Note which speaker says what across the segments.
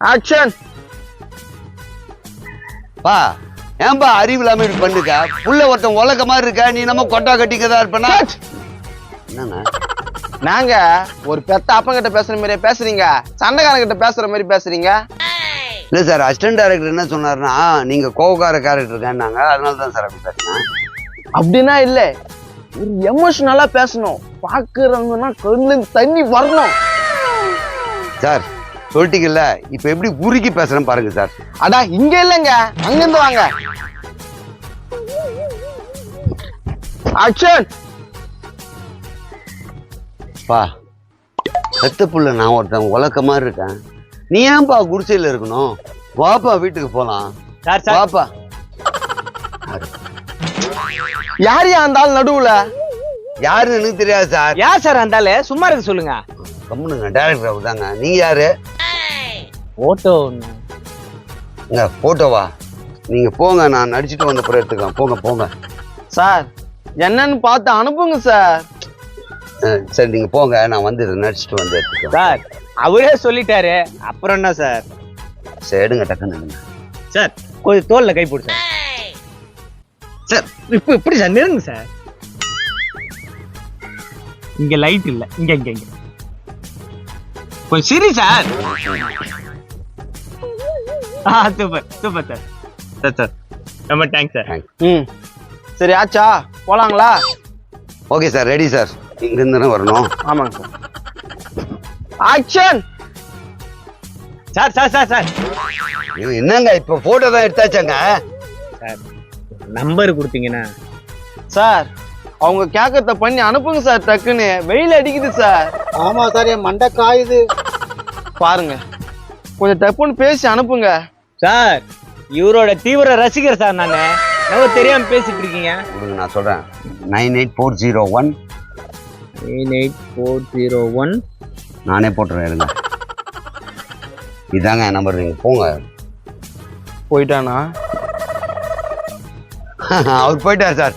Speaker 1: Action
Speaker 2: பா ஏன்பா அறிவு இல்லாம இப்படி பண்ணுக்க? புள்ள ஒருத்தன் உலக மாதிரி இருக்க? நீ நம்ம கொட்டா கட்டிக்கதா இருப்பனா? என்னங்க?
Speaker 1: நாங்க ஒரு பெத்த அப்பங்கிட்ட பேசுற மாதிரியே பேசுறீங்க. சண்டைக்காரங்கிட்ட பேசுற மாதிரி பேசுறீங்க.
Speaker 2: இல்ல சார் அசிஸ்டன்ட் டைரக்டர் என்ன சொன்னாருன்னா நீங்க கோவக்கார கேரக்டர் இருக்கான்னாங்க அதனால தான் சார் அப்படி பேசுனேன்
Speaker 1: அப்படின்னா இல்ல. ஒரு எமோஷனலா பேசணும். பாக்குறவங்கன்னா கண்ணுல தண்ணி வரணும்.
Speaker 2: சார் சொல்லிட்டீங்கல்ல இப்ப எப்படி உருக்கி பேசுறேன் பாருங்க சார்.
Speaker 1: அடா இங்க இல்லைங்க. அங்கிருந்து வாங்க. ஆக்ஷன்
Speaker 2: பா பெத்த புள்ள நான் ஒருத்தன் உலக்க மாதிரி இருக்கேன். நீ ஏன்பா குடிசையில இருக்கணும்? வாப்பா வீட்டுக்கு போலாம்.
Speaker 3: Sir sir.
Speaker 2: வாப்பா.
Speaker 1: யார் யா அந்த ஆள் நடுவுல?
Speaker 2: யாருன்னு எனக்கு தெரியாது சார்.
Speaker 3: யார் சார் அந்தால சும்மா இருக்க சொல்லுங்க.
Speaker 2: கம்முனுங்க டேரக்டர் அவர்தாங்க. நீங்க யாரு?
Speaker 3: போட்டோ
Speaker 2: இங்க போட்டோவா நீங்க போங்க நான் நடிச்சிட்டு வந்த பிறகு எடுத்துக்கலாம். போங்க போங்க.
Speaker 1: சார் என்னன்னு பார்த்து அனுப்புங்க சார்.
Speaker 2: சரி நீங்க போங்க. நான் வந்து இதை நடிச்சிட்டு வந்து எடுத்துக்கலாம்.
Speaker 3: சார் அவரே சொல்லிட்டாரு. அப்புறம் என்ன சார்?
Speaker 2: சரி எடுங்க டக்குன்னு எடுங்க.
Speaker 3: சார் கொஞ்சம் தோல்ல கை போடு சார் சார் இப்போ இப்படி சார்? நெருங்க சார். இங்க லைட் இல்ல. இங்க இங்க இங்க. கொஞ்சம் சரி சார். ஆ super super sir sir sir ரொம்ப தேங்க்ஸ் சார்
Speaker 1: ம். சரி ஆச்சா? போலாங்களா?
Speaker 2: ஓகே சார் ரெடி சார் இங்க இருந்து தானே வரணும்.
Speaker 1: ஆமாங்க sir action
Speaker 3: sir sir sir sir
Speaker 2: ஐயோ, என்னங்க இப்ப போட்டோ தான் எடுத்தாச்சாங்க?
Speaker 3: சார் நம்பர் கொடுத்தீங்கன்னா.
Speaker 1: சார் அவங்க கேக்கத்த பண்ணி அனுப்புங்க சார் டக்குன்னு. வெயில் அடிக்குது சார்
Speaker 4: ஆமா சார் என் மண்டை காயுது.
Speaker 1: பாருங்க. கொஞ்சம் டப்புன்னு பேசி அனுப்புங்க.
Speaker 3: சார் இவரோட தீவிர ரசிகர் சார் நானு. நம்ம தெரியாம பேசிட்டு இருக்கீங்க.
Speaker 2: கொடுங்க நான் சொல்றேன். Nine eight four zero one
Speaker 3: nine eight four zero one
Speaker 2: நானே போட்டுறேன் இருங்க. இதாங்க என் நம்பர் நீங்க போங்க.
Speaker 1: போயிட்டானா?
Speaker 2: அவர் போயிட்டார் சார்.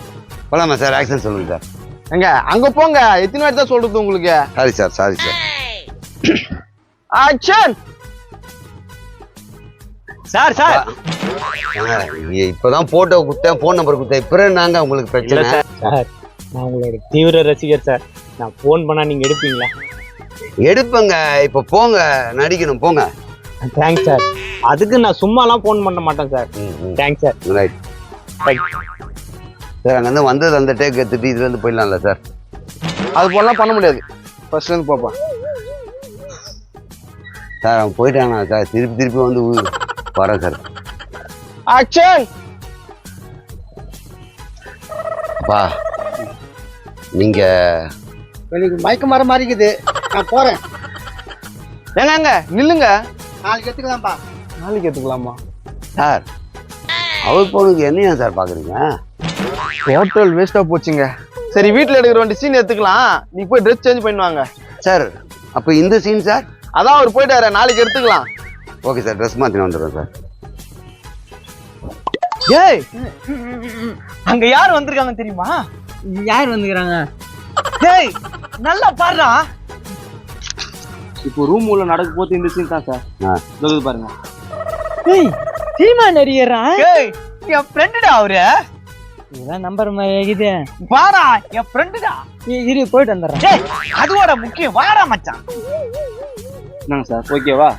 Speaker 2: போலாமா சார்? ஆக்ஷன் சொல்லுங்க சார்.
Speaker 1: எங்க? அங்க போங்க. எத்தனை வாட்டி தான் சொல்றது உங்களுக்கு?
Speaker 2: Sorry sir sorry sir.
Speaker 1: Action
Speaker 3: sir sir.
Speaker 2: இப்பதான் போட்டோ குத்தேன் ஃபோன் நம்பர் குத்தேன் இப்போ நாங்க உங்களுக்கு பிரச்சனை.
Speaker 3: சார். நான் உங்களோட தீவிர ரசிகர் சார். நான் ஃபோன் பண்ணா நீங்க எடுப்பீங்களா?
Speaker 2: எடுப்பேங்க. இப்போ போங்க நடிக்கணும் போங்க.
Speaker 3: Thanks sir. அதுக்கு நான் சும்மாலாம் ஃபோன் பண்ண மாட்டேன் sir. Thanks sir.
Speaker 2: Right sir அங்கேருந்து வந்தது அந்த டேக் எடுத்துட்டு இதுல இருந்து போயிடலாம்ல சார்.
Speaker 1: அது போலாம் பண்ண முடியாது. ஃபர்ஸ்ட்ல இருந்து பாப்பா.
Speaker 2: சார் அவன் போயிட்டானா சார்? திருப்பி திருப்பி வந்து சார்
Speaker 1: ஆக்ஷன்
Speaker 2: அப்பா நீங்க
Speaker 4: எனக்கு மயக்கம் வர மாதிரி இருக்குது. நான் போறேன்.
Speaker 1: ஏங்க நில்லுங்க.
Speaker 4: நாளைக்கு எடுத்துக்கலாம்ப்பா.
Speaker 1: நாளைக்கு எடுத்துக்கலாமா
Speaker 2: சார் அவர் பொண்ணுக்கு என்னையா சார் பாக்குறீங்க
Speaker 1: ஹோட்டல் வேஸ்டா போச்சுங்க. சரி வீட்ல எடுக்கிற வண்டி சீன் எடுத்துக்கலாம். நீ போய் ட்ரெஸ் சேஞ்ச் பண்ணுவாங்க
Speaker 2: சார் அப்போ இந்த சீன் சார்?
Speaker 1: அதான் அவர் போயிட்டாரு. நாளைக்கு எடுத்துக்கலாம்.
Speaker 2: ஓகே சார் ட்ரெஸ் மாற்றி வந்துடுறேன் சார்
Speaker 3: ஏய்! அங்க யார் வந்திருக்காங்க தெரியுமா? யார் வந்துக்கிறாங்க ஏய் நல்லா பாடுறா
Speaker 1: இப்போ ரூம் உள்ள நடக்க போது இந்த சீன் தான் சார் சொல்லுது பாருங்க.
Speaker 3: ஏய் சீமா நடிகரா ஏய் என் ஃப்ரெண்டுடா அவரு?
Speaker 4: இதான் நம்பர் இது
Speaker 3: வாடா என் ஃப்ரெண்டுடா
Speaker 4: இரு போயிட்டு வந்துடுறேன்.
Speaker 3: அதுவோட முக்கியம். வாடா மச்சான்.
Speaker 1: என்னங்க சார் ஓகேவா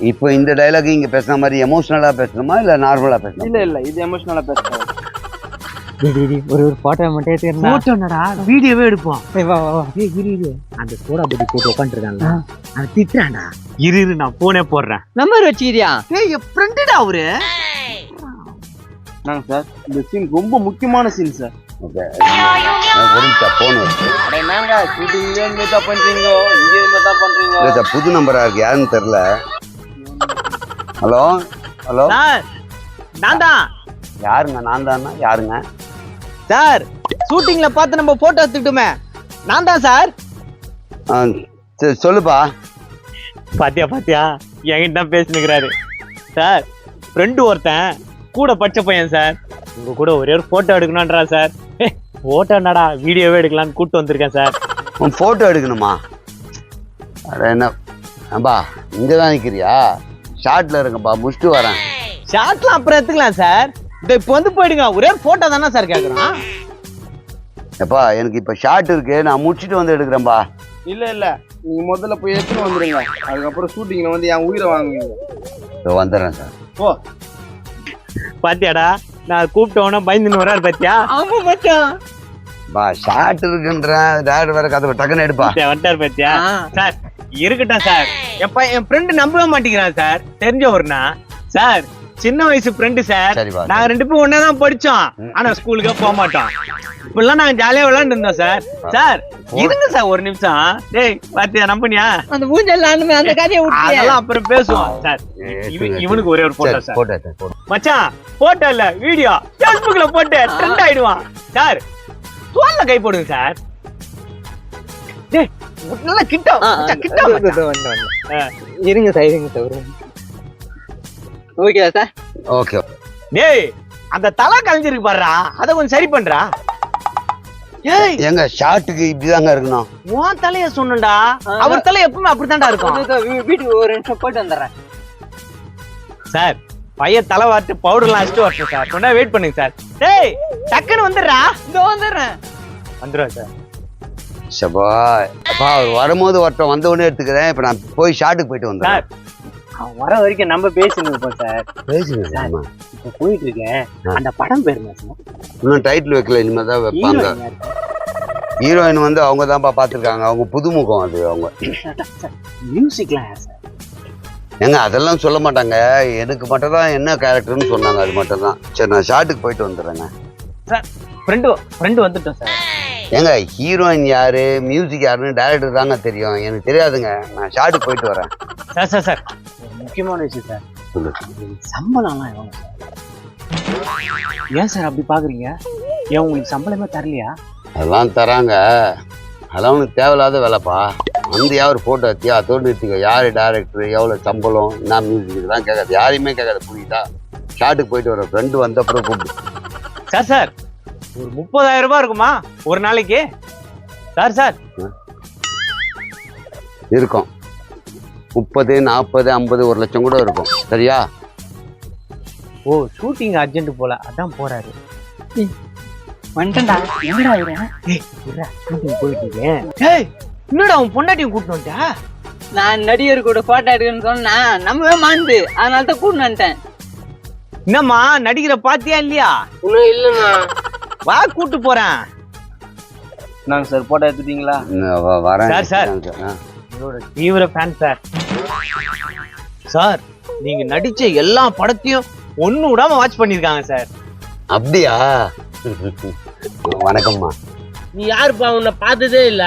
Speaker 2: இப்போ இந்த டைலாக் இங்க பேசுன மாதிரி எமோஷனலா பேசணுமா இல்ல நார்மலா பேசணுமா?
Speaker 1: இல்ல இல்ல இது எமோஷனலா பேசுறேன்
Speaker 4: ஒரு ஒரு போட்டோ மட்டும்
Speaker 3: போட்டோனடா வீடியோவே எடுப்போம்.
Speaker 4: வா வா வா.
Speaker 3: இரு இரு. அந்த சோடா போட்டு உட்காந்துருக்காங்க அது திட்டுறான்டா. இரு இரு நான் போனே போடுறேன்.
Speaker 4: நம்பர் வச்சுக்கிறியா?
Speaker 3: ஏய் ஃப்ரெண்டுடா அவரு.
Speaker 1: என்னங்க சார்? இந்த சீன் ரொம்ப முக்கியமான சீன் சார்.
Speaker 2: புது நம்பரா இருக்கு யாருன்னு தெரியல. Hello hello.
Speaker 3: சார் நான் தான்
Speaker 2: யாருங்க நான் தானா யாருங்க?
Speaker 3: சார் ஷூட்டிங்ல பார்த்து நம்ம போட்டோ எடுத்துக்கிட்டோமே. நான் தான் சார்.
Speaker 2: ஆ, சரி சொல்லுப்பா.
Speaker 3: பாத்தியா பாத்தியா? என்கிட்ட தான் பேசினுக்கிறாரு. சார் ஃப்ரெண்டு ஒருத்தன் கூட படிச்ச பையன் சார். உங்க கூட ஒரே ஒரு போட்டோ எடுக்கணும்ன்றா சார். போட்டோ என்னடா வீடியோவே எடுக்கலாம்னு கூட்டு வந்திருக்கேன் சார்.
Speaker 2: உன் போட்டோ எடுக்கணுமா? அட என்ன அம்பா இங்க தான் நிக்கிறியா? ஷார்ட்ல இருக்கேன்ப்பா முடிச்சுட்டு வரேன்.
Speaker 3: ஷார்ட்லாம் அப்புறம் எடுத்துக்கலாம் சார் இந்த இப்போ வந்து போயிடுங்க. ஒரே போட்டோ தானே சார் கேட்குறோம்
Speaker 2: எப்பா எனக்கு இப்ப ஷார்ட் இருக்கு. நான் முடிச்சுட்டு வந்து எடுக்கிறேன்பா.
Speaker 1: இல்ல இல்ல. நீங்க முதல்ல போய் எடுத்துட்டு வந்துருங்க. அதுக்கப்புறம் ஷூட்டிங்ல வந்து என் உயிரை வாங்குவீங்க.
Speaker 2: இதோ வந்துடுறேன் சார்
Speaker 1: போ.
Speaker 3: பாத்தியாடா நான் கூப்பிட்டவன பயந்துன்னு வராரு பாத்தியா?
Speaker 5: ஆமா மச்சான்
Speaker 2: பா ஷார்ட் இருக்குன்றேன். டேரக்டர் வேற கதை டக்குன்னு எடுப்பா.
Speaker 3: வந்துட்டாரு பாத்தியா. சார் இருக்கட்டும் சார். பையன் என் ஃப்ரெண்டு நம்பவே மாட்டேங்கிறான் சார். தெரிஞ்சவர்னா சார் சின்ன வயசு ஃப்ரெண்டு சார். நாங்க ரெண்டு பேரும் ஒண்ணா தான் படிச்சோம் ஆனா ஸ்கூலுக்கே போக மாட்டோம். இப்பெல்லாம் நாங்க ஜாலியா விளையாண்டு இருந்தோம் சார். சார் இருங்க சார் ஒரு நிமிஷம். டேய் பாத்தியா நம்பனியா?
Speaker 5: அந்த ஊஞ்சல் அந்த கதையை விட்டு
Speaker 3: அதெல்லாம் அப்புறம் பேசுவோம் சார். இவ- இவனுக்கு ஒரே ஒரு போட்டோ சார் மச்சான் போட்டோ இல்ல வீடியோ Facebookல போட்டு ட்ரெண்ட் ஆயிடுவான். சார் தோல்ல கை போடுங்க சார். நல்லா கிட்ட கிட்ட.
Speaker 5: இருங்க சார் இருங்க சார் ஓகே சார்?
Speaker 2: ஓகே
Speaker 3: டேய் அந்த தலை கலைஞ்சிருக்கு பாருடா. அத கொஞ்சம் சரி பண்றா. ஏய்.
Speaker 2: எங்க ஷார்ட்டுக்கு இப்படிதாங்க இருக்கணும்.
Speaker 3: உன் தலைய சொன்னடா அவர் தலை எப்பவுமே அப்படித்தான்டா இருக்கும்.
Speaker 5: வீட்டுக்கு ஒரு நிமிஷம் போயிட்டு வந்துடுறேன்.
Speaker 3: சார் பையன் தலை வாட்டு பவுடர்லாம் அடிச்சுட்டு வரட்டும் சார். கொண்டா வெயிட் பண்ணுங்க சார். டேய் டக்குன்னு வந்துடுறா.
Speaker 5: இதோ வந்துடுறேன்.
Speaker 3: வந்துடும் சார்.
Speaker 2: சபா அப்பா அவர் வரும்போது ஒருத்தன் வந்த உடனே எடுத்துக்கிறேன். இப்ப நான் போய் ஷார்ட்டுக்கு போயிட்டு
Speaker 3: சார்
Speaker 2: வந்துடுறேன்
Speaker 3: அவன் வர வரைக்கும் நம்ம பேசிட்டு இருப்போம் சார்.
Speaker 2: சார்
Speaker 3: இப்போ போயிட்டு இருக்கேன். அந்த படம் பேர் என்ன சார்?
Speaker 2: இன்னும் டைட்டில் வைக்கல இனிமேல் தான் வைப்பாங்க.
Speaker 3: ஹீரோயின்
Speaker 2: வந்து அவங்க தான்ப்பா பார்த்துருக்காங்க. அவங்க புதுமுகம் அது அவங்க.
Speaker 3: மியூசிக்லாம் யார் சார்?
Speaker 2: ஏங்க அதெல்லாம் சொல்ல மாட்டாங்க. எனக்கு மட்டும் தான் என்ன கேரக்டர்னு சொன்னாங்க அது மட்டும் தான். சரி நான் ஷார்ட்டுக்கு போயிட்டு வந்துடுறேங்க.
Speaker 3: ஃப்ரெண்டு ஃப்ரெண்டு வந்துட்டோம் சார்.
Speaker 2: ஏங்க ஹீரோயின் யாரு மியூசிக் யாருன்னு டேரக்டர் தாங்க தெரியும். எனக்கு தெரியாதுங்க. நான் ஷார்ட்டுக்கு போயிட்டு வரேன்.
Speaker 3: Sir sir sir. முக்கியமான விஷயம் சார். சம்பளம்லாம் எவ்வளோ சார்? ஏன் சார் அப்படி பாக்குறீங்க? ஏன் உங்களுக்கு சம்பளமே தரலையா?
Speaker 2: அதெல்லாம் தராங்க. அதெல்லாம் உனக்கு தேவையில்லாத வேலைப்பா. வந்து யார் ஃபோட்டோ எடுத்தியா? அதோடு நிறுத்திக்க யார் டேரக்டர் எவ்வளோ சம்பளம்? என்ன மியூசிக் இதெல்லாம் கேட்காது. யாரையுமே கேட்காது. புரியுதா? ஷார்ட்டுக்கு போயிட்டு வர ஃப்ரெண்டு வந்த அப்புறம் கூப்பிடு.
Speaker 3: Sir sir. ஒரு முப்பதாயிரம் ரூபாய் இருக்குமா? ஒரு நாளைக்கு? Sir sir.
Speaker 2: இருக்கும். முப்பது நாற்பது ஐம்பது ஒரு லட்சம் கூட இருக்கும். சரியா?
Speaker 3: ஓ ஷூட்டிங் அர்ஜென்ட் போல. அதான் போறாரு.
Speaker 5: வந்துட்டா
Speaker 3: ஷூட்டிங் போயிட்டு இருக்கேன் ஏய் என்னடா அவன் பொண்டாட்டியும் கூட்டிட்டு வந்துட்டா?
Speaker 5: நான் நடிகர் கூட போட்டோ எடுக்கணும்னு சொன்னா நம்பவே மாந்து. அதனால தான் கூட்டு வந்துட்டேன்.
Speaker 3: என்னம்மா நடிக்கிற பாத்தியா இல்லையா?
Speaker 5: இன்னும் இல்லைண்ணா.
Speaker 3: வா கூட்டு போறேன்.
Speaker 1: நாங்க சார் போட்டோ எடுத்துட்டீங்களா?
Speaker 2: வரேன்.
Speaker 3: Sir, sir. என்னோட தீவிர ஃபேன் சார். சார் நீங்க நடிச்ச எல்லா படத்தையும் ஒண்ணு விடாம வாட்ச் பண்ணிருக்காங்க சார்.
Speaker 2: அப்படியா? வணக்கம்மா.
Speaker 5: நீ யாருப்பா உன்னை பார்த்ததே இல்ல?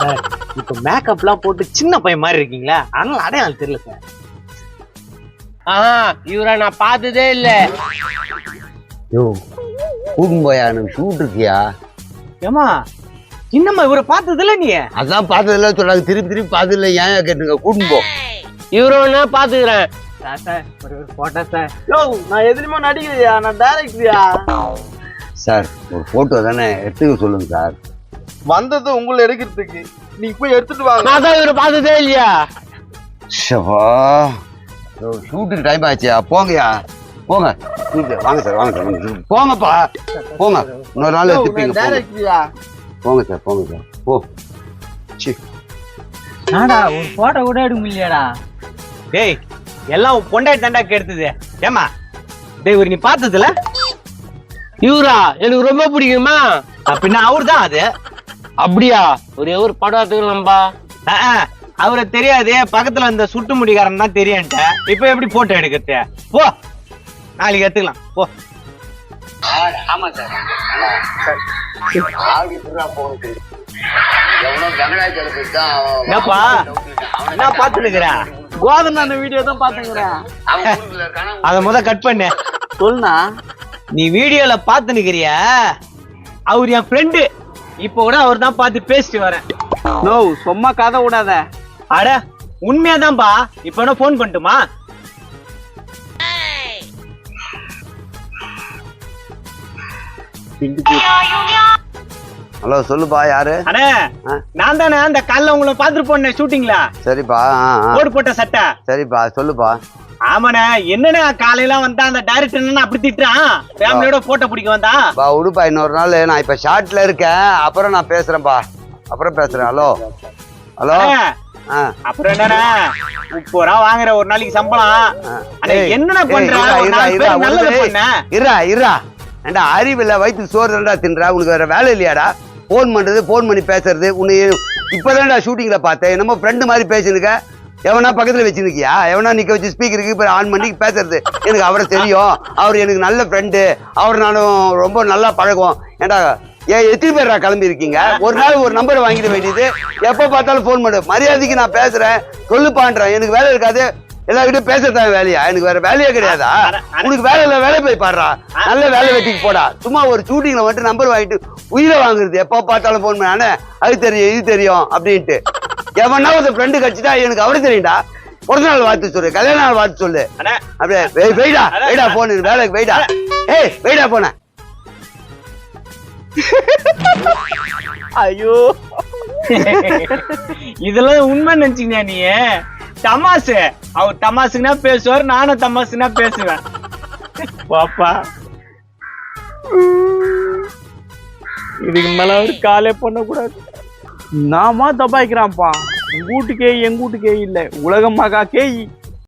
Speaker 3: சார் இப்ப மேக்கப்லாம் போட்டு சின்ன பையன் மாதிரி இருக்கீங்களா? அதனால அடையாளம் தெரியல சார்.
Speaker 5: ஆஹா இவரை நான் பார்த்ததே இல்ல.
Speaker 2: யோ கூட்டும் போயா எனக்கு ஷூட் இருக்கியா?
Speaker 3: ஏமா இன்னம்மா இவரை பார்த்ததில்ல நீ
Speaker 2: அதான் பார்த்ததில்ல சொல்றாங்க திருப்பி திருப்பி பார்த்ததில்ல ஏன் கேட்டுங்க கூட்டும் போ
Speaker 5: இவரை பாத்துக்கிறேன்
Speaker 3: சார் சார் ஒரு ஒரு போட்டோ சார்.
Speaker 1: யோ நான் எதுலயுமே நடிக்கலையா? நான் டேரக்டரியா
Speaker 2: சார் ஒரு போட்டோ தானே எடுத்துக்க சொல்லுங்க சார்.
Speaker 1: வந்தது உங்களை எடுக்கிறதுக்கு. நீங்க போய் எடுத்துட்டு வாங்க.
Speaker 5: நான் தான் இவரை பார்த்ததே இல்லையா?
Speaker 2: ஷவா. ஷூட்டுக்கு டைம் ஆச்சியா போங்கயா போங்க. வாங்க சார் வாங்க சார் வாங்க. போங்கப்பா. போங்க. இன்னொரு நாள் எடுத்துப்பீங்க போங்க. சார் போங்க சார். போ. சி
Speaker 5: நாடா ஒரு போட்டோ கூட எடுக்க முடியலடா
Speaker 3: டேய் எல்லாம் பொண்டாட்டி தாண்டா கெடுத்தது. ஏமா டேய் இவர் நீ பார்த்ததுல?
Speaker 5: இவரா? எனக்கு ரொம்ப பிடிக்குமா?
Speaker 3: அப்படின்னா அவர் தான் அது.
Speaker 5: அப்படியா? ஒரே ஒரு படம் எடுத்துக்கலாம்பா.
Speaker 3: அவரை தெரியாது பக்கத்துல அந்த சுட்டு முடிகாரன் தான் தெரியும்ட்ட. இப்ப எப்படி போட்டோ எடுக்கிறது? போ. நாளைக்கு எடுத்துக்கலாம். போ.
Speaker 5: ஆமா சார்.
Speaker 3: என்ன பாத்து நிக்கிற
Speaker 1: கோதன் வீடியோ தான் பாத்துக்கிறேன்?
Speaker 3: அத முத கட் பண்ணு.
Speaker 1: சொல்லுண்ணா.
Speaker 3: நீ வீடியோல பாத்து நிக்கிறிய? அவர் என் ஃப்ரெண்டு இப்ப கூட அவர் தான் பார்த்து பேசிட்டு வரேன்.
Speaker 1: நோ சும்மா கதை விடாத.
Speaker 3: அட உண்மையாதான்பா. இப்ப என்ன ஃபோன் பண்ணட்டுமா?
Speaker 2: ஹலோ சொல்லுப்பா யாரு?
Speaker 3: அண்ணே? நான் தானே அந்த காலைல உங்களை பார்த்துட்டு போனேன் ஷூட்டிங்ல
Speaker 2: சரிப்பா ஆ ஆ.
Speaker 3: போடு போட்ட சட்டை.
Speaker 2: சரிப்பா சொல்லுப்பா.
Speaker 3: ஆமாண்ணே என்னண்ணே காலையில வந்தா அந்த டைரக்டர் என்ன அப்படி திட்டுறான்? ஃபேமிலியோட போட்டோ பிடிக்க வந்தா?
Speaker 2: பா உடுப்பா இன்னொரு நாள். நான் இப்போ ஷார்ட்ல இருக்கேன். அப்புறம் நான் பேசுறேன்ப்பா அப்புறம் பேசுறேன். ஹலோ. ஹலோ.
Speaker 3: அண்ணே, அப்புறம் என்னண்ணே முப்பது ரூபா வாங்குற ஒரு நாளைக்கு சம்பளம்.
Speaker 2: ஏய்,
Speaker 3: பண்ற?
Speaker 2: இருடா, இருடா, ஏண்டா அறிவில்ல வயிற்று சோறு தான்டா தின்றா உனக்கு வேற வேலை இல்லையாடா? ஃபோன் பண்றது ஃபோன் பண்ணி பேசுறது உன்னை இப்போதான்டா ஷூட்டிங்ல பார்த்தேன். நம்ம ஃப்ரெண்டு மாதிரி பேசினுக்க. எவனா பக்கத்துல வச்சிருக்கியா? எவனா நிக்க வச்சு ஸ்பீக்கருக்கு இப்போ ஆன் பண்ணி பேசுறது. எனக்கு அவரை தெரியும். அவர் எனக்கு நல்ல ஃப்ரெண்டு அவர் நானும் ரொம்ப நல்லா பழகுவோம். ஏண்டா ஏன் எத்தனை பேரா கிளம்பி இருக்கீங்க ஒரு நாள் ஒரு நம்பர் வாங்கிட வேண்டியது. எப்போ பார்த்தாலும் ஃபோன் பண்ணு. மரியாதைக்கு நான் பேசுறேன். சொல்லுப்பான்றேன் எனக்கு வேலை இருக்காது. எல்லார்கிட்டயும் பேசத்தான் வேலையா? எனக்கு வேற வேலையே கிடையாதா? உனக்கு வேலை இல்ல வேலை போய் பாடுறா. நல்ல வேலை வெட்டிக்கு போடா. சும்மா ஒரு ஷூட்டிங்ல மட்டும் நம்பர் வாங்கிட்டு உயிரை வாங்குறது. எப்போ பார்த்தாலும் ஃபோன் பண்ணானே அது தெரியும் இது தெரியும் அப்படின்ட்டு. எவனா ஒரு ஃப்ரெண்டு கட்சிட்டா எனக்கு அவரு தெரியும்டா. பிறந்த நாள் வாழ்த்து சொல்லு கல்யாண நாள் வாழ்த்து சொல்லு. அப்படியே வெய்- வெயிடா வெயிடா போன் வேலைக்கு வெயிடா. ஏய் வெயிடா போன
Speaker 3: ஐயோ. இதெல்லாம் உண்மை நினைச்சீங்க நீ தமாசு அவர் தமாசுனா பேசுவார் நானும் தமாசுனா பேசுவேன். பாப்பா. இதுக்கு மேல ஒரு காலே பண்ணக்கூடாது.
Speaker 1: நாம தப்பாய்க்கிறான்ப்பா உங்க வீட்டுக்கே எங்க வீட்டுக்கே இல்ல. உலகம் மகா கேய்.